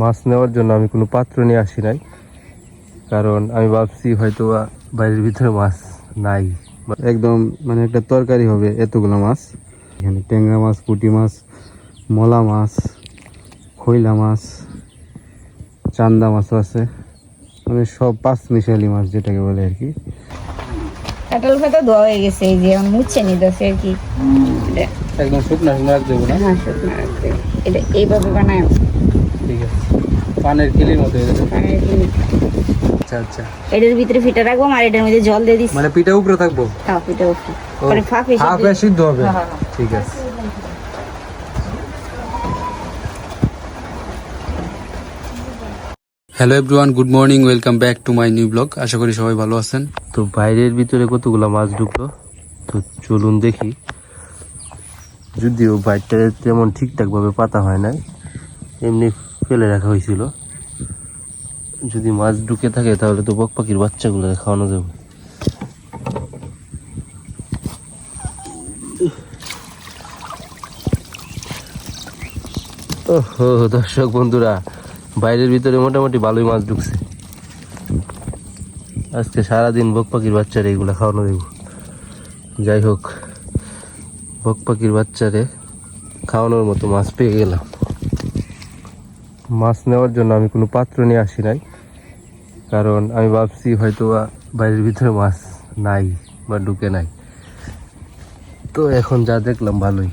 মাছ নেওয়ার জন্য আমি কোনো পাত্র নিয়ে আসি নাই। কারণ আমি ভাবছি হয়তো বাইরের ভিতরে মাছ নাই। একদম মানে একটা তরকারি হবে এতগুলো মাছ। এখানে ট্যাংরা মাছ পুঁটি মাছ মলা মাছ খৈলা মাছ চান্দা মাছও আছে। মানে সব পাঁচ মিশালি মাছ যেটাকে বলে আর কি। ধোয়া হয়ে গেছে এই যে এখন মুচ্ছে নিতেছে আর কি। একদম শুকনো শুকনো রাখ দেবো না? হ্যাঁ শুকনো রাখতে। এটা এইভাবে বানায়। ঠিক আছে। পানের কিলির মতো হয়ে আচ্ছা আচ্ছা। এটার ভিতরে ফিটা রাখব আর এটার মধ্যে জল দিয়ে মানে পিঠা উপরে থাকব? তাও ফিটা উঠে পরে ফাঁপে হাফ সিদ্ধ হবে? হ্যাঁ, হ্যাঁ, হ্যাঁ। ঠিক আছে। Hello everyone good morning welcome back to my new blog আশা করি সবাই ভালো আছেন। তো বাইরের ভিতরে কতগুলো মাছ ঢুকলো? তো চলুন দেখি। যদিও বাইরটা তেমন ঠিকঠাক ভাবে পাতা হয় নাই এমনি ফেলে রাখা হয়েছিল। যদি মাছ ঢুকে থাকে, তাহলে তো বক পাখির বাচ্চাগুলো খাওয়ানো যাবে। দর্শক বন্ধুরা, বাইরের ভিতরে মোটামুটি ভালোই মাছ ঢুকছে। আজকে সারাদিন বক পাখির বাচ্চারে এগুলো খাওয়ানো দেব যাই হোক, বক পাখির বাচ্চারে খাওয়ানোর মতো মাছ পেয়ে গেলাম। মাছ নেওয়ার জন্য আমি কোনো পাত্র নিয়ে আসি নাই। কারণ আমি ভাবছি হয়তো বাইরের ভিতরে মাছ নাই বা ঢুকে নাই। তো এখন যা দেখলাম ভালোই।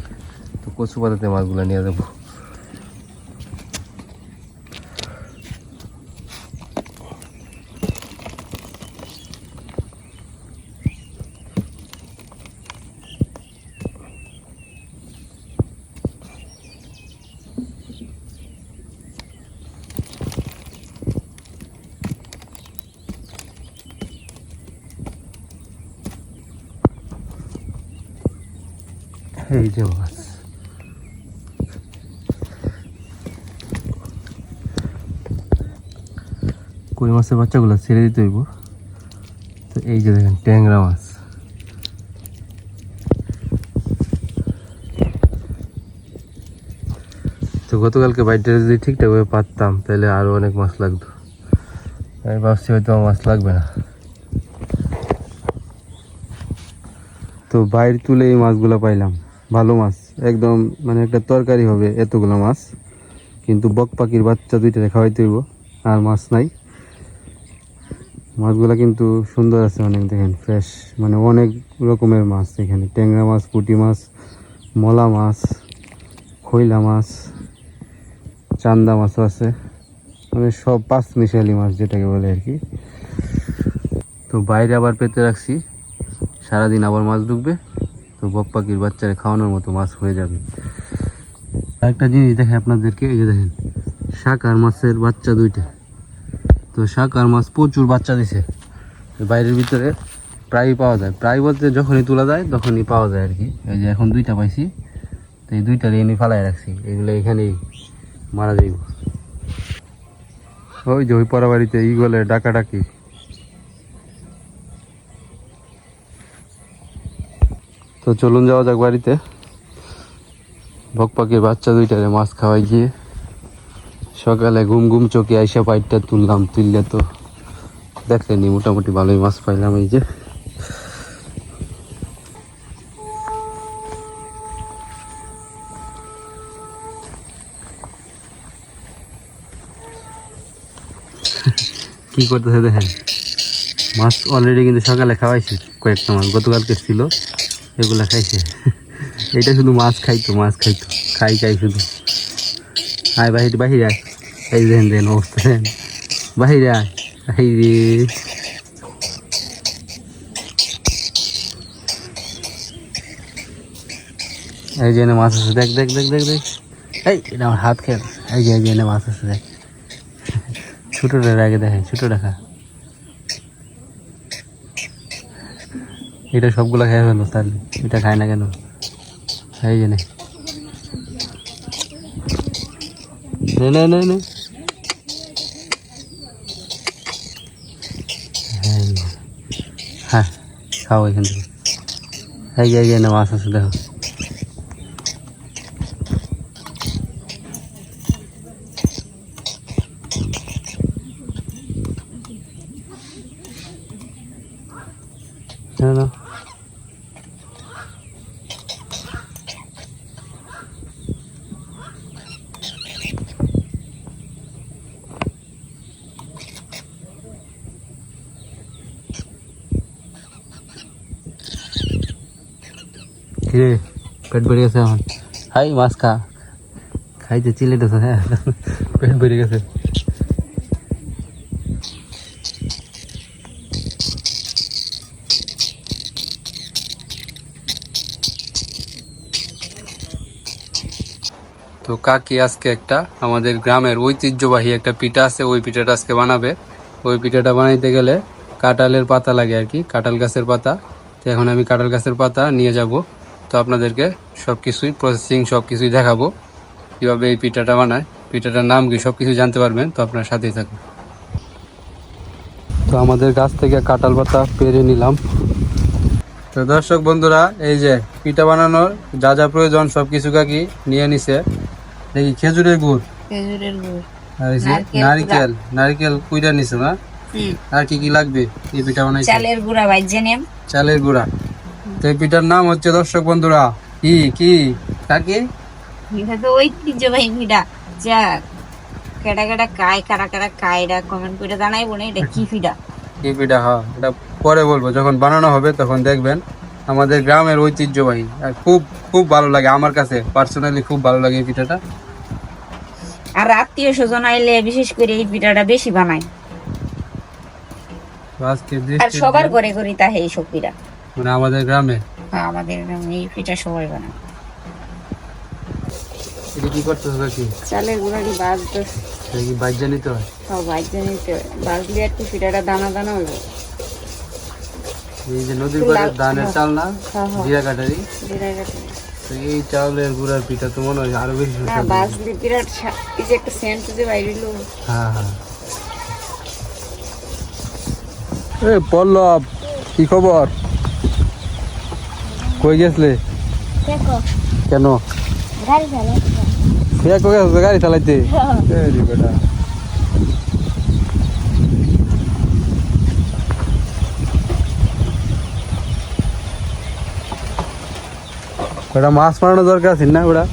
তো কচু পাতাতে মাছগুলো নিয়ে যাব। এই যে মাছ। কই মাছের বাচ্চাগুলো ছেড়ে দিতে হইব। তো এই যে দেখেন ট্যাংরা মাছ। তো গতকালকে বাইরটা যদি ঠিকঠাকভাবে পারতাম, তাহলে আরও অনেক মাছ লাগতো। আমি ভাবছি হয়তো আমার মাছ লাগবে না। তো বাইরে তুলে এই মাছগুলো পাইলাম। ভালো মাছ। একদম মানে একটা তরকারি হবে এতগুলো মাছ। কিন্তু বক পাখির বাচ্চা দুইটা খাওয়াইতে হইব, আর মাছ নাই। মাছগুলো কিন্তু সুন্দর আছে অনেক, দেখেন ফ্রেশ মানে অনেক রকমের মাছ এখানে। ট্যাংরা মাছ, পুঁটি মাছ, মলা মাছ, খৈলা মাছ, চান্দা মাছও আছে। মানে সব পাঁচ মিশালি মাছ যেটাকে বলে আর কি। তো বাইরে আবার পেতে রাখছি। সারাদিন আবার মাছ ঢুকবে। তো বক পাখির বাচ্চারা খাওয়ানোর মতো মাছ হয়ে যাবে। একটা জিনিস দেখে আপনাদেরকে, এই দেখেন, শাক আর মাছের বাচ্চা দুইটা। তো শাক আর মাছ প্রচুর বাচ্চা দিছে। বাইরের ভিতরে প্রায়ই পাওয়া যায়। প্রায় বলতে যখনই তোলা যায়, তখনই পাওয়া যায় আর কি এই যে এখন দুইটা পাইছি, তো এই দুইটা এনে ফালাই রাখছি। এগুলো এখানেই মারা যাইব। ওই যে ওই পরা বাড়িতে ইগলে ডাকা তো চলুন যাওয়া যাক বাড়িতে। বক পাখির বাচ্চা দুইটারে মাছ খাওয়াই গিয়ে সকালে ঘুম ঘুম চোখে আইসা পাইটটা তুললাম, তুললে তো দেখলেনি মোটামুটি ভালোই মাছ পাইলাম এই যে। কি করতেছে দেখেন? মাছ অলরেডি কিন্তু সকালে খাওয়াইছে, কয়েকটা মাছ, গতকালকে ছিল। এগুলা খাইছে। এটা শুধু মাছ খাইতো মাছ খাইতো। খাই খাই শুধু। আয় বাহির, বাহিরে আয়। এই দেখেন দেখেন অবস্থা দেখেন বাহিরে আয় এই যে মাছ আছে, দেখ দেখ দেখ দেখ দেখ। এই, এটা আমার হাত খেয়ে এই যে এই যে মাছ আছে, দেখ। ছোটোটা আগে দেখে ছোটো দেখা এটা সবগুলো খেয়ে ফেলো তাহলে। এটা খায় না কেন? এই যে নে। নে, নে নে নে। এই যে। হ্যাঁ খাও এখান থেকে। এই যে মাছ আছে দেখো। ভরে গেছে এখন। হাই মাছ খা খাইতে চিলেতেছে হ্যাঁ। পেট ভরে গেছে। তো কাকি আজকে একটা আমাদের গ্রামের ঐতিহ্যবাহী একটা পিঠা আছে, ওই পিঠাটা আজকে বানাবে। ওই পিঠাটা বানাইতে গেলে কাঁঠালের পাতা লাগে আর কি, কাঁঠাল গাছের পাতা। তো এখন আমি কাঁঠাল গাছের পাতা নিয়ে যাব। তো আপনাদেরকে সব কিছুই প্রসেসিং সব কিছুই দেখাবো। কীভাবে এই পিঠাটা বানায় পিঠাটার নাম কি সব কিছু জানতে পারবেন তো আপনার সাথেই থাকুন। তো আমাদের গাছ থেকে কাঁঠাল পাতা পেরে নিলাম। তো দর্শক বন্ধুরা এই যে পিঠা বানানোর যা যা প্রয়োজন সব কিছু কাকি নিয়ে নিছে। দেখি খেজুরের গুড়। খেজুরের গুড়। নারকেল নারিকেল কুইটা নিছে না? আর কি কি লাগবে এই পিঠা বানাইতে? চালের গুঁড়া নেম। চালের গুঁড়া। তো এই পিঠার নাম হচ্ছে দর্শক বন্ধুরা কি কি? কাকি এটা তো ঐতিহ্যবাহী পিঠা যা কেডা কেডা কায় কারা কারা কায় এটা কমেন্ট করে জানাই বলে এটা কি পিঠা কি পিঠা হ্যাঁ এটা পরে বলব। যখন বানানো হবে তখন দেখবেন আমাদের গ্রামের ঐতিহ্যবাহী আর খুব খুব ভালো লাগে আমার কাছে। পার্সোনালি খুব ভালো লাগে এই পিঠাটা আর আত্মীয় স্বজন আইলে বিশেষ করে এই পিঠাটা বেশি বানায়। আর সবার ঘরে ঘরে তাহে এইসব পিঠা মানে আমাদের গ্রামে হ্যাঁ, আমাদের এই পিঠা সবাই বানায় এটা কি করতেছো কাকি চালের গুঁড়াটি বাজ এটা কি বাইজা নিতে হয়? নিতে হয় বাজলে একটু পিঠাটা দানা দানা হইব। এই যে নদীর পাড়ে ধানের চাল না? হ্যাঁ, হ্যাঁ। জিরা কাটারি? জিরা কাটে। তো এই চাউলের গুঁড়ার পিঠা তো মনে হয় আরও বেশি সুস্বাদু। বাজলে বিরাট এই যে একটা সেন্ট যে বাইরিল হ্যাঁ হ্যাঁ। এ পল্লব কি খবর? কই গেছলে? কেন? গাড়ি চালাইতে। এই বেটা। ওটা মাছ মারানো দরকার আছে না ওটা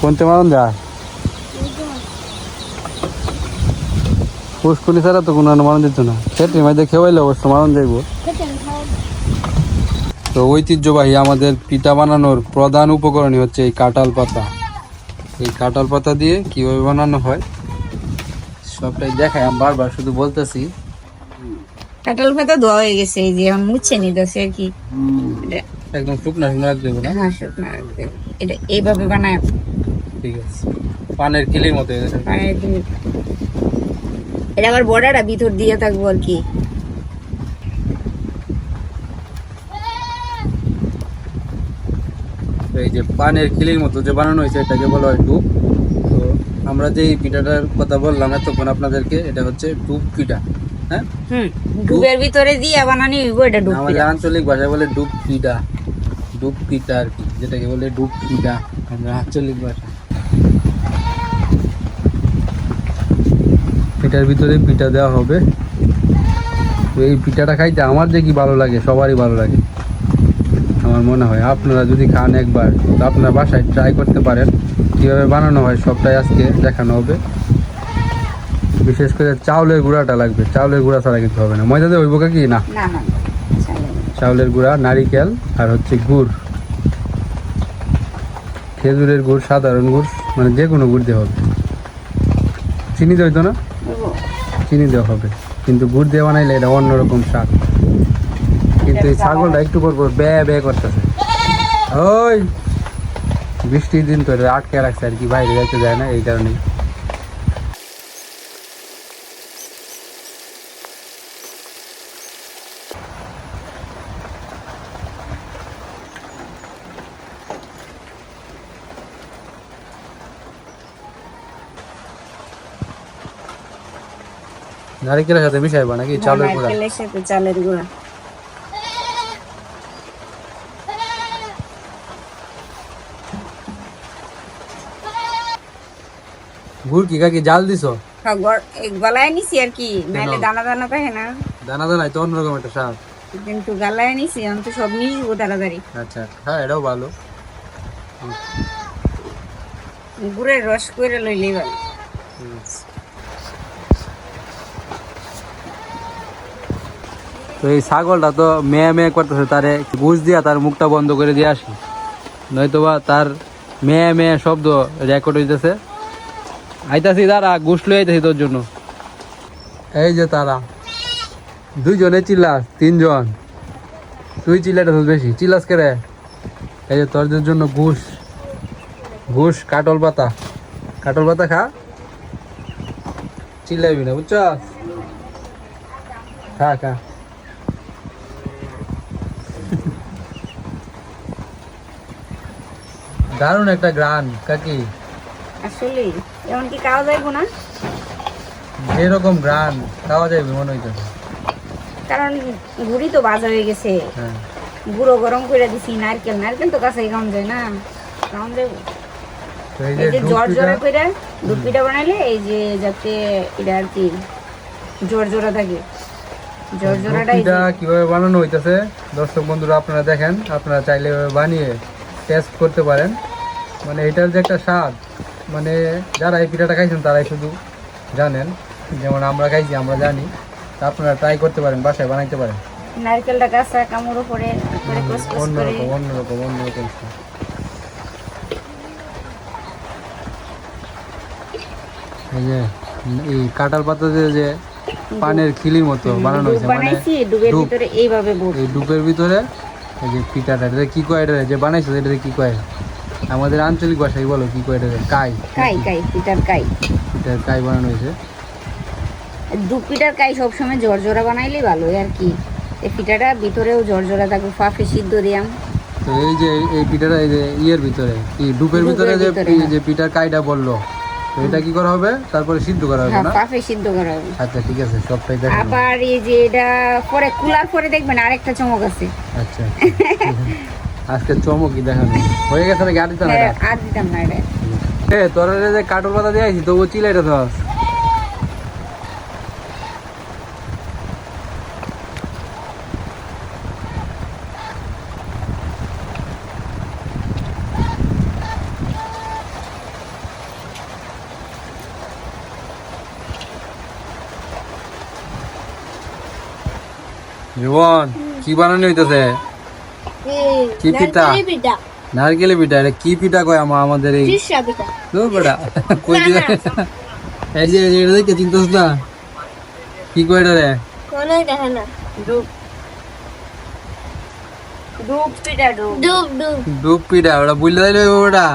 কোনতে মারন যায় পুষ্কুনি ছাড়া তো কোনো মারণ দিত না। সেটি মাঝে খেয়াইলে অবশ্য মারণ যাইব। তো ঐতিহ্যবাহী আমাদের পিঠা বানানোর প্রধান উপকরণই হচ্ছে এই কাঁঠাল পাতা। এই কাঁঠাল পাতা দিয়ে কীভাবে বানানো হয় সবটাই দেখাই। আমি বারবার শুধু বলতেছি। কাঁঠাল পাতা ধোয়া হয়ে গেছে এই যে মুছে নিতেছে আর কি। একদম শুকনা শুকনো রাখতে হবে না? হ্যাঁ শুকনো রাখতে এটা এইভাবে বানায়। ঠিক আছে। পানের কিলির মতো গেছে। মানে এটা আবার বড়াটা ভিতর দিয়ে থাকব আর কি। তো এই যে পানের খিলির মতো যে বানানো হয়েছে এটাকে বলা হয় ডুব তো আমরা যে এই পিঠাটার কথা বললাম এতক্ষণ আপনাদেরকে এটা হচ্ছে ডুব পিঠা হ্যাঁ? ডুবের ভিতরে দিয়ে বানানি এটা ডুব আমাদের আঞ্চলিক ভাষায় বলে ডুব পিঠা ডুব পিঠা আর কি যেটাকে বলে ডুব পিঠা আমাদের আঞ্চলিক ভাষা এটার ভিতরে পিঠা দেওয়া হবে। তো এই পিঠাটা খাইতে আমার যে কি ভালো লাগে সবারই ভালো লাগে। আমার মনে হয়। আপনারা যদি খান একবার তো আপনারা বাসায় ট্রাই করতে পারেন। কীভাবে বানানো হয় সবটাই আজকে দেখানো হবে। বিশেষ করে চাউলের গুঁড়াটা লাগবে। চাউলের গুঁড়া ছাড়া কিন্তু হবে না। ময়দা দিয়ে হইব কি? না। চাউলের গুঁড়া নারিকেল আর হচ্ছে গুড়। খেজুরের গুড় সাধারণ গুড় মানে যে কোনো গুড় দিয়ে হবে। চিনি দেওয়া হইতো না? চিনি দেওয়া হবে। কিন্তু গুড় দিয়ে বানাইলে এটা অন্যরকম স্বাদ। কিন্তু ছাগলটা একটু পর পর বে বে করতেছে। ওই, বৃষ্টির দিন এটা আটকে রাখছে আর কি, বাইরে যাইতে যায় না, এই কারণে নারিকেলের সাথে মিশাইবা নাকি? চাউলের গুঁড়া? নারকেলের সাথে চালের গুঁড়া। গুড় কি কাকি জাল দিছো? হ্যাঁ, গলায় নিছি আর কি নাহলে দানা দানা থাকে না। দানা দানাই তো অন্যরকম একটা স্বাদ। কিন্তু গালায় নিছি আমি তো সব নিয়ে যাব তাড়াতাড়ি। আচ্ছা হ্যাঁ এটাও ভালো। গুড়ের রস করে লইলেই ভালো। তো এই ছাগলটা তো মেয়ে মেয়ে করতেছে তারে ঘুষ দিয়া তার মুখটা বন্ধ করে দিয়ে আসি। নয়তোবা তার মেয়ে মেয়ে শব্দ রেকর্ড হইতেছে। আইতাছি দাঁড়া লই আইতাছি তোর জন্য। এই যে তারা। দুইজনে চিল্লাস, তিনজন। তুই চিল্লাটা বেশি, চিল্লাস কে রে? এই যে তোর জন্য ঘুষ। ঘুষ, কাটল পাতা। কাটল পাতা খা। চিল্লাইবি না বুঝছ খা খা। দারুণ একটা গ্রান, কাকি। আসলে এমন কি খাওয়া যাইবো না? এরকম গ্রান খাওয়া যাবে মনে হইতেছে। কারণ গুড়ি তো বাজা হয়ে গেছে। হ্যাঁ। গুঁড়ো গরম করে দিছি নারকেল। নারকেল তো কাছে খাওয়া যায় না। খাওয়া তো এই যে ডুবপিটা জোড়া করে দুধ পিঠা। বানাইলে এই যে যাতে এটা আর কি জ্বর জোড়া থাকে। জ্বর জোড়াটা কীভাবে বানানো হইতেছে দর্শক বন্ধুরা আপনারা দেখেন আপনারা চাইলে বানিয়ে টেস্ট করতে পারেন। মানে এটার যে একটা স্বাদ। মানে যারা এই পিঠাটা খাইছেন তারাই শুধু জানেন। যেমন আমরা খাইছি আমরা জানি। তা আপনারা ট্রাই করতে পারেন বাসায় বানাইতে পারেন। নারকেলটা কামড় অন্যরকম অন্যরকম অন্যরকম এই যে এই কাঁঠাল পাতা দিয়ে যে পানের খিলির মতো বানানো হয়েছে মানে ডুবের ভিতরে এইভাবে এই ডুবের ভিতরে এই যে পিঠাটা এটা কি কয় এটা যে বানাইছে এটা কি কয়? আমাদের আঞ্চলিক ভাষায় বলো কি কয় এটা? কাই। কাই কাই পিঠার কাই। এটা কাই বানানো হয়েছে। দু পিঠার কাই সবসময় জর্জরা বানাইলেই ভালো আর কি। এই পিঠাটা ভিতরেও জর্জরা থাকবে ফাফে সিদ্ধ দিয়াম। তো এই যে এই পিঠাটা এই যে ইয়ের ভিতরে কি ডুবের ভিতরে যে হ্যাঁ। যে পিঠার কাইটা বলল তো এটা কি করা হবে? তারপরে সিদ্ধ করা হবে হ্যাঁ না? ফাফে সিদ্ধ করা হবে। আচ্ছা ঠিক আছে সবটাই দেখেন আবার এই যে এটা পরে কুলার পরে দেখবেন আরেকটা চমক আছে। আচ্ছা। আজকে চমকই দেখানো হয়ে গেছে নাকি? আর দিতাম না হ্যাঁ, আর দিতাম না এটা এ তোরা যে কাটল পাতা দিয়ে আইছি তবু চিলাইটা ধর। জীবন কি বানানো হইতেছে? কি পিঠা? নারকেলের পিঠা। এটা কি পিঠা কয় আমা আমাদের এই তো বেটা কই দিবে এই যে এটা দেখে চিন্তাস না? কি কয় এটা রে? ডুব। ডুব পিঠা ডুব। ডুব পিঠা ওটা বুঝলে দিলে ওটা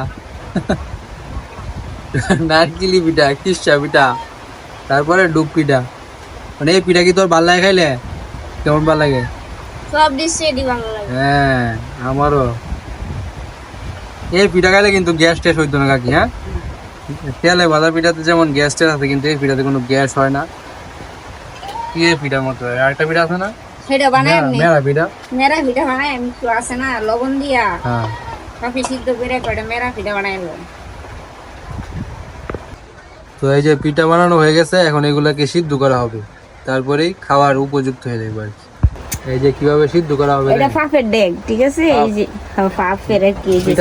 নারকেলি পিঠা কিসা পিঠা তারপরে ডুব পিঠা। মানে এই পিঠা কি তোর ভালো লাগে খাইলে? কেমন ভালো লাগে? সব ডিশে দি ভালো লাগে। হ্যাঁ আমারও। এই পিঠা খাইলে কিন্তু গ্যাস টেস হইতো না কাকি হ্যাঁ? তেলে ভাজা পিঠাতে যেমন গ্যাস টেস আছে কিন্তু এই পিঠাতে কোনো গ্যাস হয় না। কি এই পিঠার মতো? আর একটা পিঠা আছে না? সেটা বানাই আপনি মেরা পিঠা। মেরা পিঠা বানাই আমি একটু আছে না লবণ দিয়া। হ্যাঁ। কাফি সিদ্ধ করে মেরা পিঠা বানাই তো এই যে পিঠা বানানো হয়ে গেছে এখন এগুলাকে সিদ্ধ করা হবে। তারপরেই খাওয়ার উপযুক্ত হয়ে যাবে আর কি। এই যে কীভাবে সিদ্ধ করা হবে এটা ফাফের ডেক ঠিক আছে? এই যে হ্যাঁ, ফাফের আর কি যে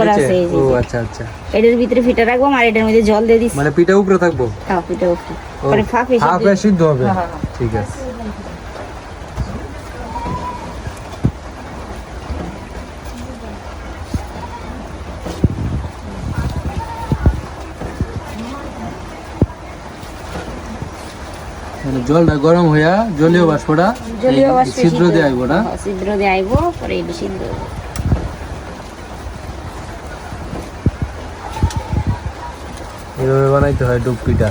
করা আছে এই যে ও আচ্ছা আচ্ছা। এটার ভিতরে ফিটা রাখব আর এটার মধ্যে জল দিয়ে দিছি মানে পিঠা উপরে থাকব? হ্যাঁ পিঠা উপরে। পরে ফাফে সিদ্ধ হবে। হ্যাঁ, হ্যাঁ। ঠিক আছে। জলটা গরম হইয়া জলীয় বাষ্পটা জলীয় এই ছিদ্র দিয়ে আইব না? হ্যাঁ, ছিদ্র দিয়ে আইবো পরে এটা সিদ্ধ এভাবে বানাইতে হয় ডুব পিঠা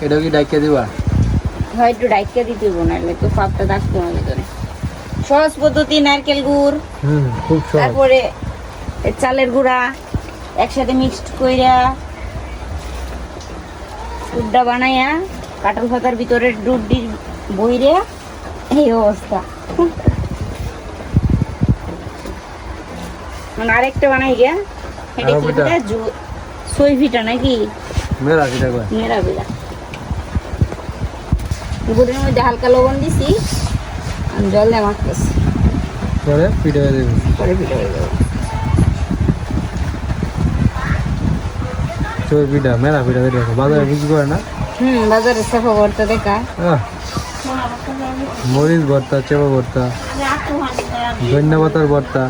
এটা কি- ডাইকে দিবা? হয় একটু ডাইকা দিতে হইবো নাহলে তো ফাপটা থাকতো না ভিতরে সহজ পদ্ধতি নারকেল গুড় হুম খুব সহজ। তারপরে চালের গুঁড়া একসাথে মিক্সড কইরা দুধটা বানাইয়া কাঁঠাল পাতার ভিতরে দুধটি বইরে এই অবস্থা। মানে আরেকটা বানাই গিয়া এটা কি জু- সই পিঠা নাকি? মেরা পিঠা কয়? মেরা পিঠা গুড়ের মধ্যে হালকা লবণ দিছি আর জল দিয়ে মাখতেছি। পরে পিঠে পরে পিঠে হয়ে যাবে। চোর পিঠা মেলা পিঠা দেখো বাজারে বিক্রি করে না? হুম বাজারে ভর্তা দেখা। মরিচ ভর্তা চেপা ভর্তা ধন্যা পাতার ভর্তা।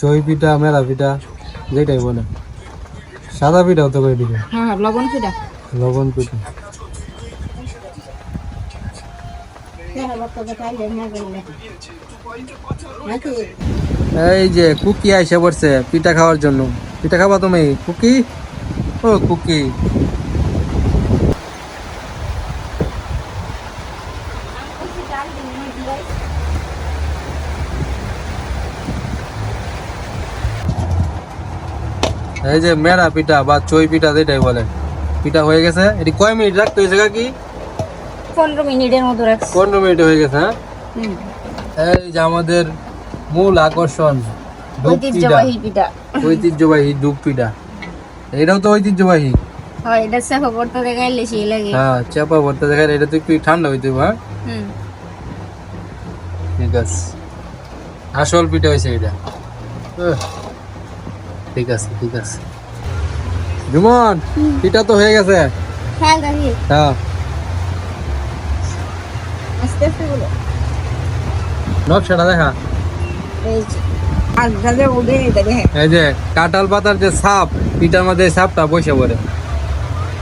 চই পিঠা মেলা পিঠা যেটাই বলে সাদা পিঠাও তো করে দিবে হ্যাঁ হ্যাঁ লবণ পিঠা। লবণ পিঠা। এই যে কুকি আইসে পড়ছে পিঠা খাওয়ার জন্য। পিঠা খাবা তুমি? কুকি? ও কুকি। এই যে মেরা পিঠা বা চই পিঠা যেটাই বলে পিঠা হয়ে গেছে। এটি কয় মিনিট রাখতে হয়েছে কাকি? পনেরো মিনিটের মতো রাখছি। পনেরো মিনিট হয়ে গেছে হ্যাঁ? এই যে আমাদের মূল আকর্ষণ ঐতিহ্যবাহী পিঠা। ঐতিহ্যবাহী ডুব পিঠা। এটাও তো ঐতিহ্যবাহী? হয় এটা সেফা ভর্তা দেখাইলে সেই লাগে। হ্যাঁ চাপা ভর্তা দেখা এটা তো একটু ঠান্ডা হইতে হ্যাঁ? ঠিক আছে। আসল পিঠা হয়েছে এটা। ঠিক আছে ঠিক আছে। জুমন পিঠা তো হয়ে গেছে। হ্যাঁ কাকি হ্যাঁ। আস্তে আস্তে বলো। নকশাটা দেখা। এই যে আর দাদা উঠে এটা দেখে এই যে কাঁঠাল পাতার যে সাপ পিঠার মধ্যে সাপটা বসে পড়ে।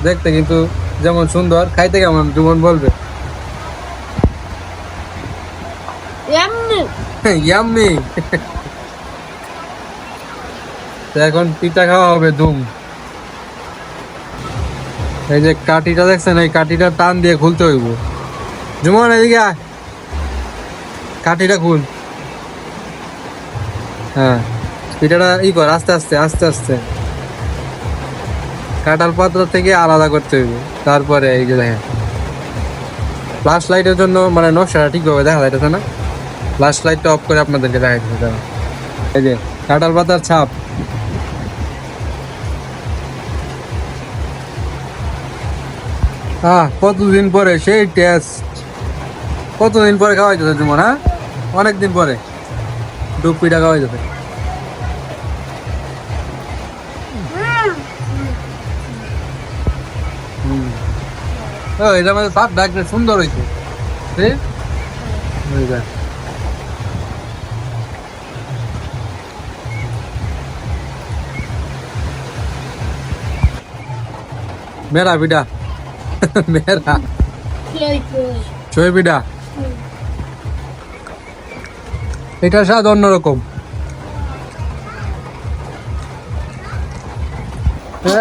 দেখতে কিন্তু যেমন সুন্দর খাইতে কেমন জুমন বলবে। এমনি ইয়াম্মি। তো এখন পিঠা খাওয়া হবে, ধুম। এই যে কাঠিটা দেখছেন, এই কাঠিটা টান দিয়ে খুলতে হইব। জুমন, এদিকে। কাঠিটা খুল। হ্যাঁ পিঠাটা ই কর, আস্তে আস্তে আস্তে আস্তে। কাঁঠাল পাত্র থেকে আলাদা করতে হইব। তারপরে এই যে দেখেন। ফ্লাশ লাইটের জন্য মানে নকশাটা ঠিকভাবে দেখা যাইতেছে না। ফ্লাশ লাইটটা অফ করে আপনাদেরকে দেখাই দিতে এই যে কাঁঠাল পাতার ছাপ। হ্যাঁ কতদিন পরে? সেই টেস্ট কতদিন পরে খাওয়াই যেত তোমার হ্যাঁ? অনেক দিন পরে। ডুব পিঠা খাওয়াই ও এটা আমাদের সাপ ডাকলে সুন্দর হয়েছে মেরা পিঠা। মেরা এটার স্বাদ অন্যরকম।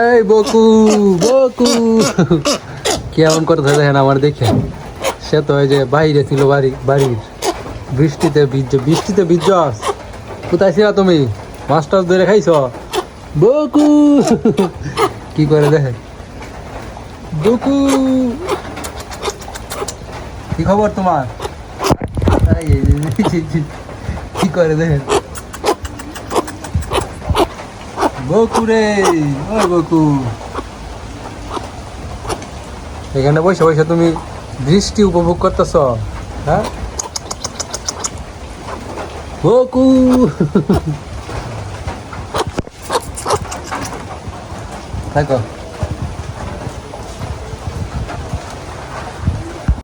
এই বকু বকু। কেমন করে দেখেন আমার দেখে। সে তো ওই যে বাইরে ছিল বাড়ি, বাড়ির। বৃষ্টিতে ভিজ বৃষ্টিতে ভিজ কোথায় ছিল তুমি? মাস্টার ধরে খাইছ? বকু। কি করে দেখে বকু কি খবর তোমার? কি করে দেখেন? বকু রে, ওই বকু। এখানে বসে বসে তুমি বৃষ্টি উপভোগ করতেছ হ্যাঁ? বকু। দেখো